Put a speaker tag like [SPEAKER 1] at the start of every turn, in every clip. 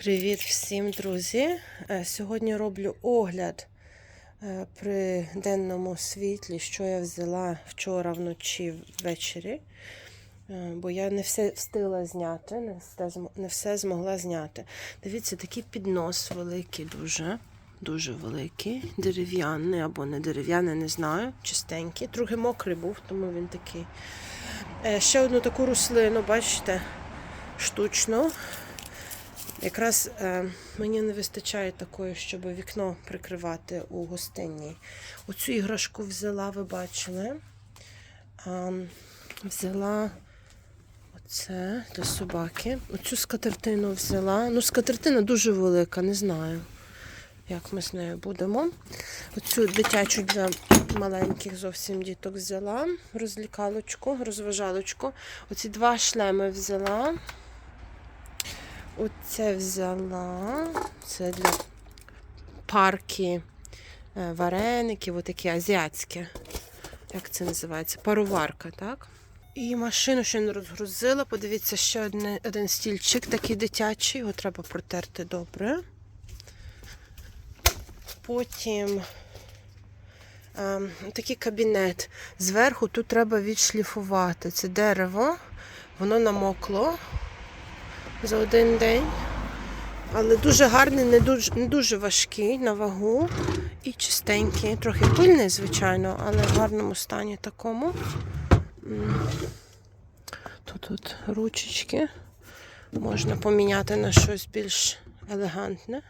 [SPEAKER 1] Привіт всім, друзі! Е, Сьогодні роблю огляд е, при денному світлі, що я взяла вчора вночі ввечері. Е, Бо я не все встигла зняти, не все, змогла зняти. Дивіться, такий піднос великий, дуже, дуже великий, дерев'яний або не дерев'яний, не знаю, чистенький. Трохи мокрий був, тому він такий. Ще одну таку рослину, бачите, штучну. Якраз е, мені не вистачає такої, щоб вікно прикривати у гостинній. Оцю іграшку взяла, ви бачили. Взяла оце для собаки. Оцю скатертину взяла. Ну, скатертина дуже велика, не знаю, як ми з нею будемо. Оцю дитячу для маленьких зовсім діток взяла. Розлікалочку, розважалочку. Оці два шлеми взяла. Оце взяла. Це для парки е, вареників, отакі азіатські. Як це називається? Пароварка, так? І машину ще не розгрузила. Подивіться, ще один, один стільчик такий дитячий, його треба протерти добре. Потім ем, такий кабінет. Зверху тут треба відшліфувати. Це дерево, воно намокло за один день. Але дуже гарний, не дуже, не дуже важкий на вагу і чистенький. Трохи пильний, звичайно, але в гарному стані такому. Тут тут ручечки. Можна поміняти на щось більш елегантне.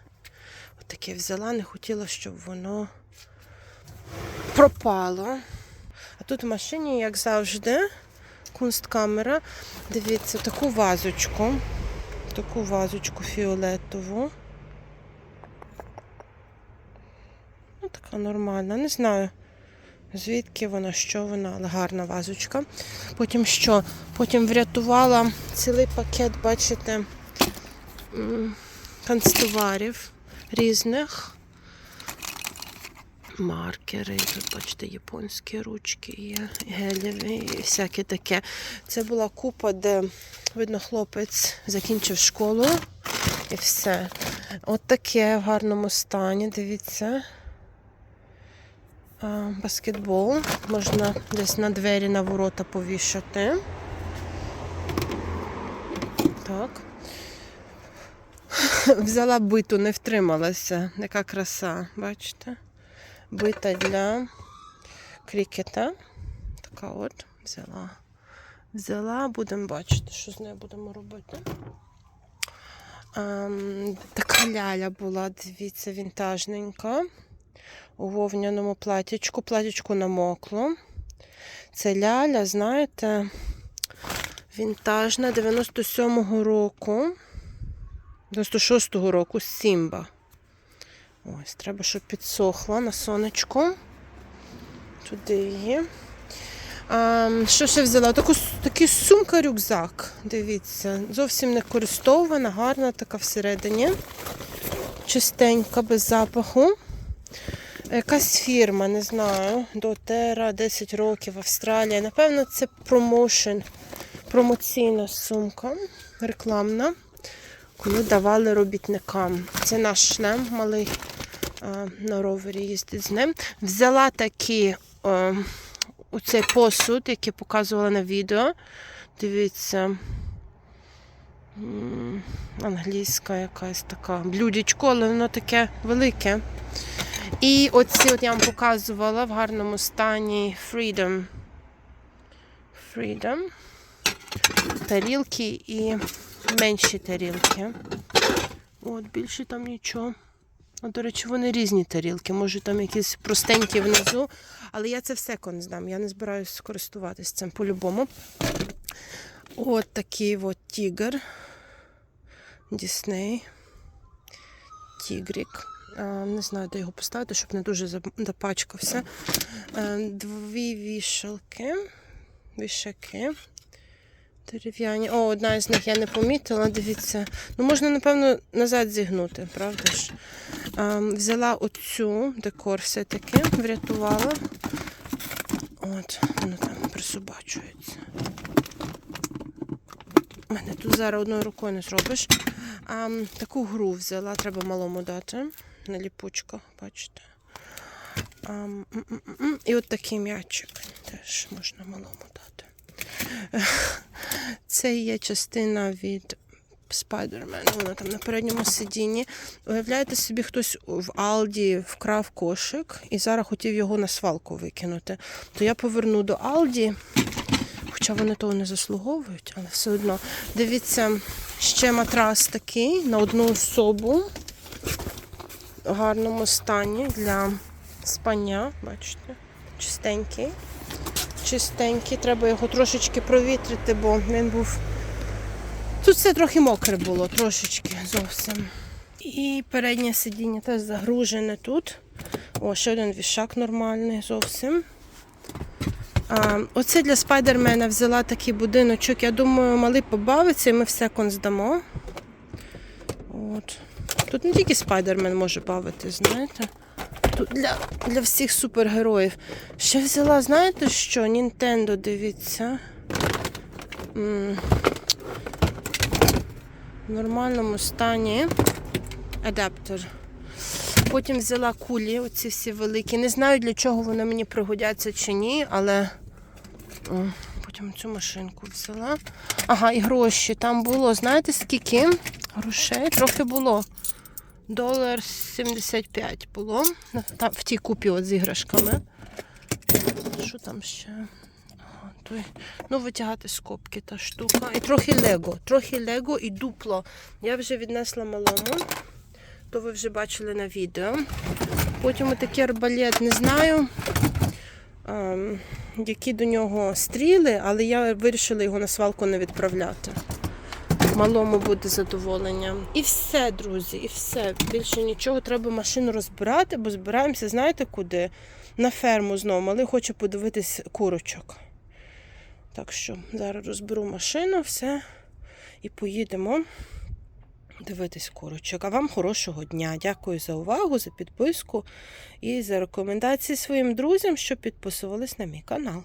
[SPEAKER 1] Отаке взяла, не хотіла, щоб воно пропало. А тут в машині, як завжди, кунсткамера. Дивіться, таку вазочку. Таку вазочку фіолетову. Ну, така нормальна. Не знаю, звідки вона, що вона, але гарна вазочка. Потім що? Потім врятувала цілий пакет, бачите, канцтоварів різних. Маркери, тут, бачите, японські ручки є, гелєві і всяке таке. Це була купа, де, видно, хлопець закінчив школу і все. От таке в гарному стані, дивіться. Баскетбол. Можна десь на двері на ворота повішати. Так. Взяла биту, не втрималася. Яка краса, бачите? Бита для крікета. Така от взяла. Взяла, будемо бачити, що з нею будемо робити. Ем, така ляля була, дивіться, вінтажненька. У вовняному платічку. Платічку намокло. Це ляля, знаєте, вінтажна 97-го року. 96-го року Сімба. Ось, треба, щоб підсохла на сонечку. Туди її. А, що ще взяла? Таку, такий сумка-рюкзак. Дивіться, зовсім не користована, гарна така всередині. Чистенька, без запаху. Якась фірма, не знаю, Дотера, 10 років, Австралія. Напевно, це промоушен, промоційна сумка, рекламна коли давали робітникам. Це наш шлем малий на ровері їздить з ним. Взяла такі о, оцей посуд, який показувала на відео. Дивіться. Англійська якась така блюдечко, але воно таке велике. І оці от я вам показувала в гарному стані Freedom. Freedom. Тарілки і менші тарілки. От, більше там нічого. От, до речі, вони різні тарілки. Може там якісь простенькі внизу. Але я це все кон здам. Я не збираюся користуватися цим по-любому. От такий от тігр. Дісней. Тігрік. Не знаю, де його поставити, щоб не дуже запачкався. Дві вішалки. Вішаки. Дерев'яні. О, одна із них я не помітила, дивіться. Ну, можна, напевно, назад зігнути, правда ж? А, взяла оцю декор все-таки, врятувала. От, воно там присобачується. У мене тут зараз одною рукою не зробиш. А, таку гру взяла, треба малому дати. На ліпучках, бачите. А. І от такий м'ячик теж можна малому дати. Це є частина від Спайдермен. Вона там на передньому сидінні. Уявляєте собі, хтось в Алді вкрав кошик і зараз хотів його на свалку викинути. То я поверну до Алді, хоча вони того не заслуговують, але все одно. Дивіться, ще матрас такий на одну особу в гарному стані для спання. Бачите, чистенький. Чистенький, треба його трошечки провітрити, бо він був. Тут все трохи мокре було, трошечки зовсім. І переднє сидіння теж загружене тут. О, ще один вішак нормальний зовсім. А, оце для спайдермена взяла такий будиночок. Я думаю, малий побавиться і ми в секонд здамо. От. Тут не тільки спайдермен може бавити, знаєте. Для, для всіх супергероїв. Ще взяла, знаєте що? Нінтендо, дивіться. М, В нормальному стані. Адаптер. Потім взяла кулі, оці всі великі. Не знаю, для чого вони мені пригодяться чи ні, але потім цю машинку взяла. Ага, і гроші. Там було, знаєте, скільки? Грошей трохи було. Долар 75 було. Там в тій купі от з іграшками. Що там ще? Ага, той. Ну, витягати з копки та штука. І трохи лего. Трохи лего і дупло. Я вже віднесла малому. То ви вже бачили на відео. Потім отакий арбалет, не знаю, ем, які до нього стріли, але я вирішила його на свалку не відправляти. Малому буде задоволення. І все, друзі, і все. Більше нічого. Треба машину розбирати, бо збираємося, знаєте куди? На ферму знову. Малий хоче подивитись курочок. Так що зараз розберу машину, все, і поїдемо дивитись курочок. А вам хорошого дня. Дякую за увагу, за підписку і за рекомендації своїм друзям, що підписувались на мій канал.